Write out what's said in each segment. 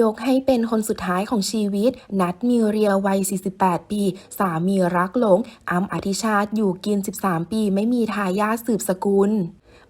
ยกให้เป็นคนสุดท้ายของชีวิต นัดมิเรียวัย 48 ปี สามีรักหลงอ้ำอธิชาติอยู่กิน 13 ปีไม่มีทายาทสืบสกุล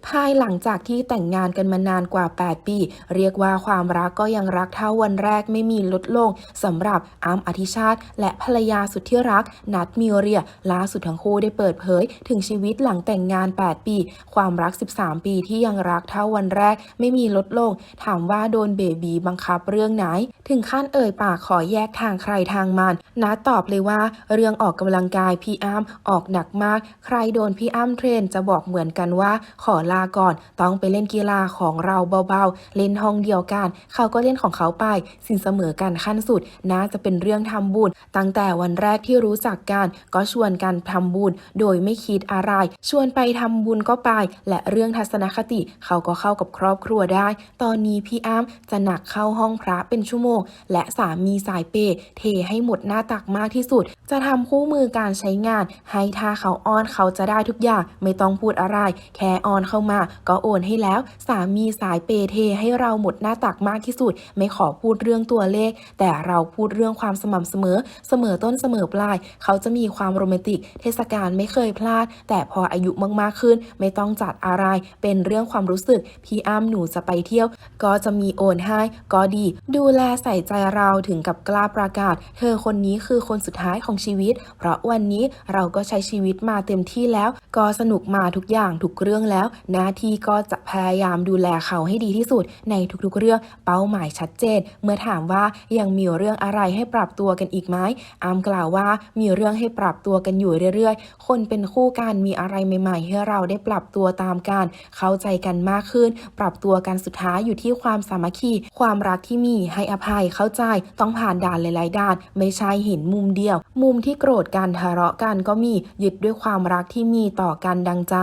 ภายหลังจากที่แต่งงานกันมานานกว่า 8 ปี เรียกว่าความรักก็ยังรักเท่าวันแรกไม่มีลดลงสำหรับอ้ำอธิชาติ และภรรยาสุดที่รัก นัดมีเรียล่าสุดทั้งคู่ได้เปิดเผย ถึงชีวิตหลังแต่งงาน 8 ปี ความรัก 13 ปีที่ยังรักเท่าวันแรกไม่มีลดลง ถามว่าโดนเบบีบังคับเรื่องไหน ถึงขั้นเอ่ยปากขอแยกทางใครทางมันนัดตอบเลยว่า เรื่องออกกำลังกายพี่อ้ำออกหนักมาก ใครโดนพี่อ้ำเทรนจะบอกเหมือนกันว่าขอลาก่อน ต้องไปเล่นกีฬาของเราเบาๆ เล่นห้องเดียวกัน เขาก็เล่นของเขาไป สินเสมอกันขั้นสุด น่าจะเป็นเรื่องทำบุญ ตั้งแต่วันแรกที่รู้จักกัน ก็ชวนกันทำบุญ โดยไม่คิดอะไร ชวนไปทำบุญก็ไป และเรื่องทัศนคติ เขาก็เข้ากับครอบครัวได้ ตอนนี้พี่อ้ำจะหนักเข้าห้องพระเป็นชั่วโมง และสามีสายเปย์เทให้หมดหน้าตักมากที่สุด จะทำคู่มือการใช้งาน ให้ถ้าเขาอ้อนเขาจะได้ทุกอย่าง ไม่ต้องพูดอะไร แค่อ้อนเขามา ก็โอนให้แล้ว สามีสายเปย์เทให้เราหมดหน้าตักมากที่สุด ไม่ขอพูดเรื่องตัวเลข แต่เราพูดเรื่องความสม่ำเสมอ เสมอต้นเสมอปลาย เขาจะมีความโรแมนติก เทศกาลไม่เคยพลาด แต่พออายุมากๆขึ้น ไม่ต้องจัดอะไร เป็นเรื่องความรู้สึก พี่อ้ำหนูจะไปเที่ยว ก็จะมีโอนให้ก็ดี ดูแลใส่ใจเราถึงกับกล้าประกาศ เธอคนนี้คือคนสุดท้ายของชีวิต เพราะวันนี้เราก็ใช้ชีวิตมาเต็มที่แล้ว ก็สนุกมาทุกอย่างทุกเรื่องแล้วหน้าที่ก็จะพยายามดูแลเขาให้ดีที่สุด ในทุกๆเรื่องเป้าหมายชัดเจน เมื่อถามว่ายังมีเรื่องอะไรให้ปรับตัวกันอีกไหมอามกล่าวว่ามีเรื่องให้ปรับตัวกันอยู่เรื่อยๆ คนเป็นคู่กันมีอะไรใหม่ ๆ ให้เราได้ปรับตัวตามกัน เข้าใจกันมากขึ้น ปรับตัวกันสุดท้ายอยู่ที่ความสามัคคี ความรักที่มีให้อภัยเข้าใจต้องผ่านด่านหลายๆด่าน ไม่ใช่เห็นมุมเดียว มุมที่โกรธกันทะเลาะกันก็มียึดด้วยความรักที่มีต่อกันดังใจ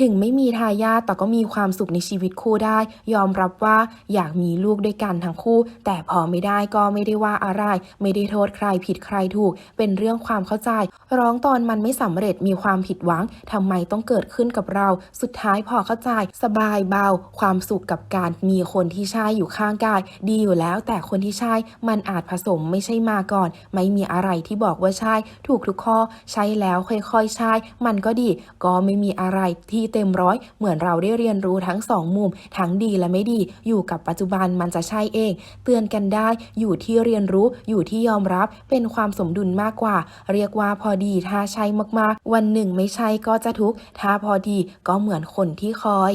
ถึงไม่มีทายาทแต่ก็มีความสุขในชีวิตคู่ได้ ยอมรับว่าอยากมีลูกด้วยกันทั้งคู่ แต่พอไม่ได้ก็ไม่ได้ว่าอะไร ไม่ได้โทษใครผิดใครถูก เป็นเรื่องความเข้าใจ ร้องตอนมันไม่สำเร็จมีความผิดหวังทำไมต้องเกิดขึ้นกับเรา สุดท้ายพอเข้าใจ สบายเบา ความสุขกับการมีคนที่ใช่อยู่ข้างกาย ดีอยู่แล้ว แต่คนที่ใช่มันอาจผสมไม่ใช่มาก่อน ไม่มีอะไรที่บอกว่าใช่ ถูกทุกข้อใช่แล้วค่อยๆใช่มันก็ดี ก็ไม่มีอะไรที่เต็มร้อยเหมือนเราได้เรียนรู้ทั้งสองมุม ทั้งดีและไม่ดี อยู่กับปัจจุบันมันจะใช่เอง เตือนกันได้ อยู่ที่เรียนรู้ อยู่ที่ยอมรับ เป็นความสมดุลมากกว่า เรียกว่าพอดี ถ้าใช่มากๆ วันหนึ่งไม่ใช่ก็จะทุกข์ ถ้าพอดีก็เหมือนคนที่คอย